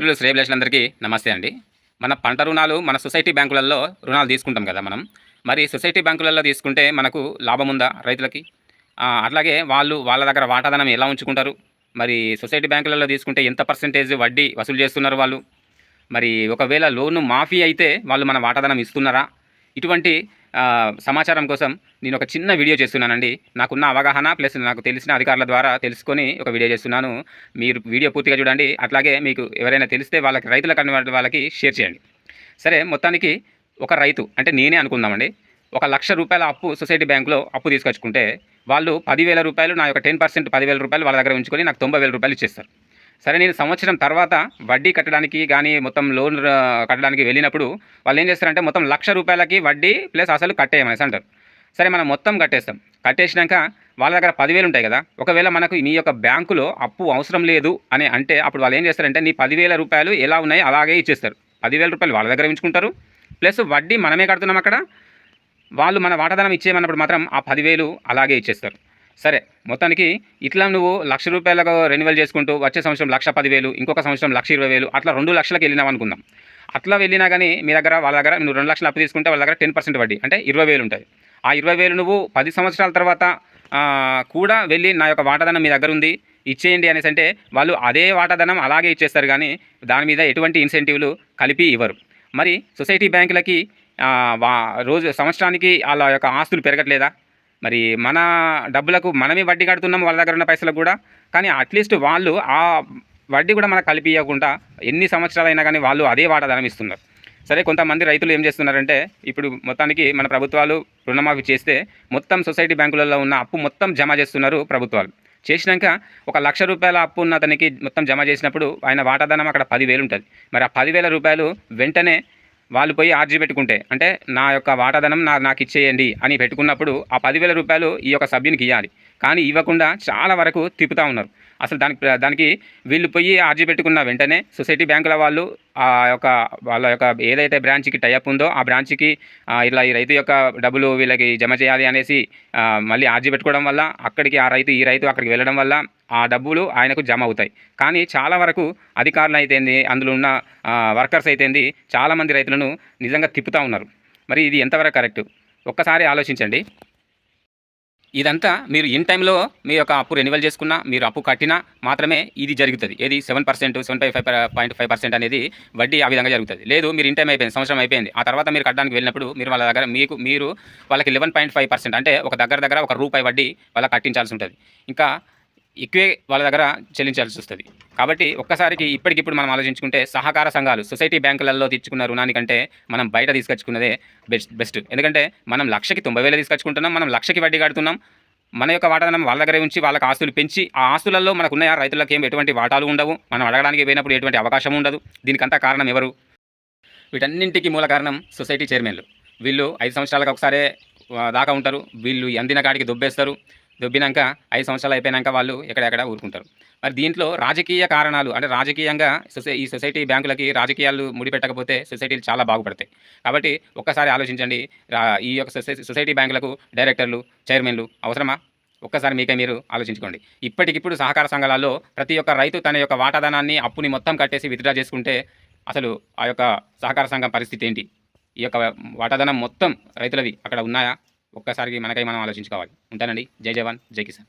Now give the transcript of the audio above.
మిత్రులు శ్రేయభిలాషులందరికీ నమస్తే అండి. మన పంట రుణాలు మన సొసైటీ బ్యాంకులలో రుణాలు తీసుకుంటాం కదా మనం. మరి సొసైటీ బ్యాంకులలో తీసుకుంటే మనకు లాభం ఉందా రైతులకి? అట్లాగే వాళ్ళు వాళ్ళ దగ్గర వాటాదనం ఎలా ఉంచుకుంటారు? మరి సొసైటీ బ్యాంకులలో తీసుకుంటే ఎంత పర్సెంటేజ్ వడ్డీ వసూలు చేస్తున్నారు వాళ్ళు? మరి ఒకవేళ లోను మాఫీ అయితే వాళ్ళు మన వాటాదనం ఇస్తున్నారా? ఇటువంటి సమాచారం కోసం నేను ఒక చిన్న వీడియో చేస్తున్నానండి. నాకున్న అవగాహన ప్లస్ నాకు తెలిసిన అధికారుల ద్వారా తెలుసుకొని ఒక వీడియో చేస్తున్నాను. మీరు వీడియో పూర్తిగా చూడండి. అట్లాగే మీకు ఎవరైనా తెలిస్తే వాళ్ళకి రైతులకు అన్న వాళ్ళకి షేర్ చేయండి. సరే మొత్తానికి ఒక రైతు అంటే నేనే అనుకుందామండి. ఒక లక్ష రూపాయల అప్పు సొసైటీ బ్యాంకులో అప్పు తీసుకొచ్చుకుంటే వాళ్ళు పదివేల రూపాయలు నా యొక్క టెన్ పర్సెంట్ పదివేల రూపాయలు వాళ్ళ దగ్గర ఉంచుకొని నాకు తొంభై వేల రూపాయలు ఇచ్చేస్తారు. సరే నేను సంవత్సరం తర్వాత వడ్డీ కట్టడానికి కానీ మొత్తం లోన్ కట్టడానికి వెళ్ళినప్పుడు వాళ్ళు ఏం చేస్తారంటే మొత్తం లక్ష రూపాయలకి వడ్డీ ప్లస్ అసలు కట్టేయమనేసి అంటారు. సరే మనం మొత్తం కట్టేస్తాం. కట్టేసినాక వాళ్ళ దగ్గర పదివేలు ఉంటాయి కదా ఒకవేళ మనకు నీ యొక్క బ్యాంకులో అప్పు అవసరం లేదు అని అంటే అప్పుడు వాళ్ళు ఏం చేస్తారంటే నీ పదివేల రూపాయలు ఎలా ఉన్నాయి అలాగే ఇచ్చేస్తారు. పదివేల రూపాయలు వాళ్ళ దగ్గర ఉంచుకుంటారు. ప్లస్ వడ్డీ మనమే కడుతున్నాం అక్కడ. వాళ్ళు మన వాటాదనం ఇచ్చేయమన్నప్పుడు మాత్రం ఆ పదివేలు అలాగే ఇచ్చేస్తారు. సరే మొత్తానికి ఇట్లా నువ్వు లక్ష రూపాయలకు రెన్యువల్ చేసుకుంటూ వచ్చే సంవత్సరం లక్ష పదివేలు ఇంకొక సంవత్సరం లక్ష ఇరవై వేలు అట్లా రెండు లక్షలకు వెళ్ళినావు అనుకుందాం. అట్లా వెళ్ళినా కానీ మీ దగ్గర వాళ్ళ దగ్గర నువ్వు రెండు లక్షలు అప్పు తీసుకుంటే వాళ్ళ దగ్గర టెన్ పర్సెంట్ వడ్డీ అంటే ఇరవై వేలు ఉంటుంది ఆ ఇరవై వేలు నువ్వు పది సంవత్సరాల తర్వాత కూడా వెళ్ళి నా యొక్క వాటాదనం మీ దగ్గర ఉంది ఇచ్చేయండి అనేసి అంటే వాళ్ళు అదే వాటాదనం అలాగే ఇచ్చేస్తారు కానీ దాని మీద ఎటువంటి ఇన్సెంటివ్లు కలిపి ఇవ్వరు. మరి సొసైటీ బ్యాంకులకి వా- రోజు సంవత్సరానికి వాళ్ళ యొక్క ఆస్తులు పెరగట్లేదా? మరి మన డబ్బులకు మనమే వడ్డీ కడుతున్నాం వాళ్ళ దగ్గర ఉన్న పైసలకు కూడా. కానీ అట్లీస్ట్ వాళ్ళు ఆ వడ్డీ కూడా మనకు కలిపి ఇవ్వకుండా ఎన్ని సంవత్సరాలైనా కానీ వాళ్ళు అదే వాటాదానం ఇస్తున్నారు. సరే కొంతమంది రైతులు ఏం చేస్తున్నారంటే ఇప్పుడు మొత్తానికి మన ప్రభుత్వాలు రుణమాఫీ చేస్తే మొత్తం సొసైటీ బ్యాంకులలో ఉన్న అప్పు మొత్తం జమ చేస్తున్నారు ప్రభుత్వాలు. చేసినాక ఒక లక్ష రూపాయల అప్పు ఉన్న అతనికి మొత్తం జమ చేసినప్పుడు ఆయన వాటాదానం అక్కడ పదివేలు ఉంటుంది. మరి ఆ పదివేల రూపాయలు వెంటనే వాళ్ళు పోయి ఆర్జీ పెట్టుకుంటే అంటే నా యొక్క వాటాదనం నా నాకు ఇచ్చేయండి అని పెట్టుకున్నప్పుడు ఆ పదివేల రూపాయలు ఈ యొక్క సభ్యునికి ఇవ్వాలి కానీ ఇవ్వకుండా చాలా వరకు తిప్పుతూ ఉన్నారు. అసలు దానికి దానికి వీళ్ళు పోయి ఆర్జీ పెట్టుకున్న వెంటనే సొసైటీ బ్యాంకుల వాళ్ళు ఆ యొక్క వాళ్ళ యొక్క ఏదైతే బ్రాంచ్కి టైఅప్ ఉందో ఆ బ్రాంచ్కి ఇలా ఈ రైతు యొక్క డబ్బులు వీళ్ళకి జమ చేయాలి అనేసి మళ్ళీ ఆర్జీ పెట్టుకోవడం వల్ల అక్కడికి ఆ రైతు ఈ రైతు అక్కడికి వెళ్ళడం వల్ల ఆ డబ్బులు ఆయనకు జమ అవుతాయి. కానీ చాలా వరకు అధికారులు అయితేంది అందులో ఉన్న వర్కర్స్ అయితేంది చాలామంది రైతులను నిజంగా తిప్పుతూ ఉన్నారు. మరి ఇది ఎంతవరకు కరెక్ట్? ఒక్కసారి ఆలోచించండి. ఇదంతా మీరు ఇన్ టైంలో మీ యొక్క అప్పు రెన్యువల్ చేసుకున్నా మీరు అప్పు కట్టినా మాత్రమే ఇది జరుగుతుంది. ఏది seven percent seven five five point five percent అనేది వడ్డీ ఆ విధంగా జరుగుతుంది. లేదు మీరు ఇన్ టైం అయిపోయింది సంవత్సరం అయిపోయింది. ఆ తర్వాత మీరు కట్టడానికి వెళ్ళినప్పుడు మీరు వాళ్ళ దగ్గర మీకు మీరు వాళ్ళకి లెవెన్ పాయింట్ ఫైవ్ పర్సెంట్ అంటే ఒక దగ్గర దగ్గర ఒక రూపాయి వడ్డీ వాళ్ళకి కట్టించాల్సి ఉంటుంది. ఇంకా ఎక్కువే వాళ్ళ దగ్గర చెల్లించాల్సి వస్తుంది. కాబట్టి ఒక్కసారికి ఇప్పటికిప్పుడు మనం ఆలోచించుకుంటే సహకార సంఘాలు సొసైటీ బ్యాంకులలో తెచ్చుకున్న రుణానికంటే మనం బయట తీసుకొచ్చుకున్నదే బెస్ట్ బెస్ట్. ఎందుకంటే మనం లక్షకి తొంభై వేలు తీసుకొచ్చుకుంటున్నాం మనం లక్షకి వడ్డీ కడుతున్నాం. మన యొక్క వాటాదనం వాళ్ళ దగ్గరే ఉంచి వాళ్ళకి ఆస్తులు పెంచి ఆ ఆస్తులలో మనకు రైతులకు ఏం ఎటువంటి వాటాలు ఉండవు. మనం అడగడానికి పోయినప్పుడు ఎటువంటి అవకాశం ఉండదు. దీనికంతా కారణం ఎవరు? వీటన్నింటికి మూల కారణం సొసైటీ చైర్మన్లు. వీళ్ళు ఐదు సంవత్సరాలకు ఒకసారే దాకా ఉంటారు. వీళ్ళు అందిన కాడికి దొబ్బేస్తారు. దొబ్బినాక ఐదు సంవత్సరాలు అయిపోయినాక వాళ్ళు ఎక్కడెక్కడ ఊరుకుంటారు. మరి దీంట్లో రాజకీయ కారణాలు అంటే రాజకీయంగా సొసై ఈ సొసైటీ బ్యాంకులకి రాజకీయాలు ముడిపెట్టకపోతే సొసైటీలు చాలా బాగుపడతాయి. కాబట్టి ఒక్కసారి ఆలోచించండి ఈ యొక్క సొసై సొసైటీ బ్యాంకులకు డైరెక్టర్లు చైర్మన్లు అవసరమా? ఒక్కసారి మీకే మీరు ఆలోచించుకోండి. ఇప్పటికిప్పుడు సహకార సంఘాలలో ప్రతి ఒక్క రైతు తన యొక్క వాటాదానాన్ని అప్పుని మొత్తం కట్టేసి విత్డ్రా చేసుకుంటే అసలు ఆ యొక్క సహకార సంఘం పరిస్థితి ఏంటి? ఈ యొక్క వాటాదానం మొత్తం రైతులవి అక్కడ ఉన్నాయా? ఒక్కసారికి మనకై మనం ఆలోచించుకోవాలి. ఉంటానండి. జై జవాన్ జై కిసాన్.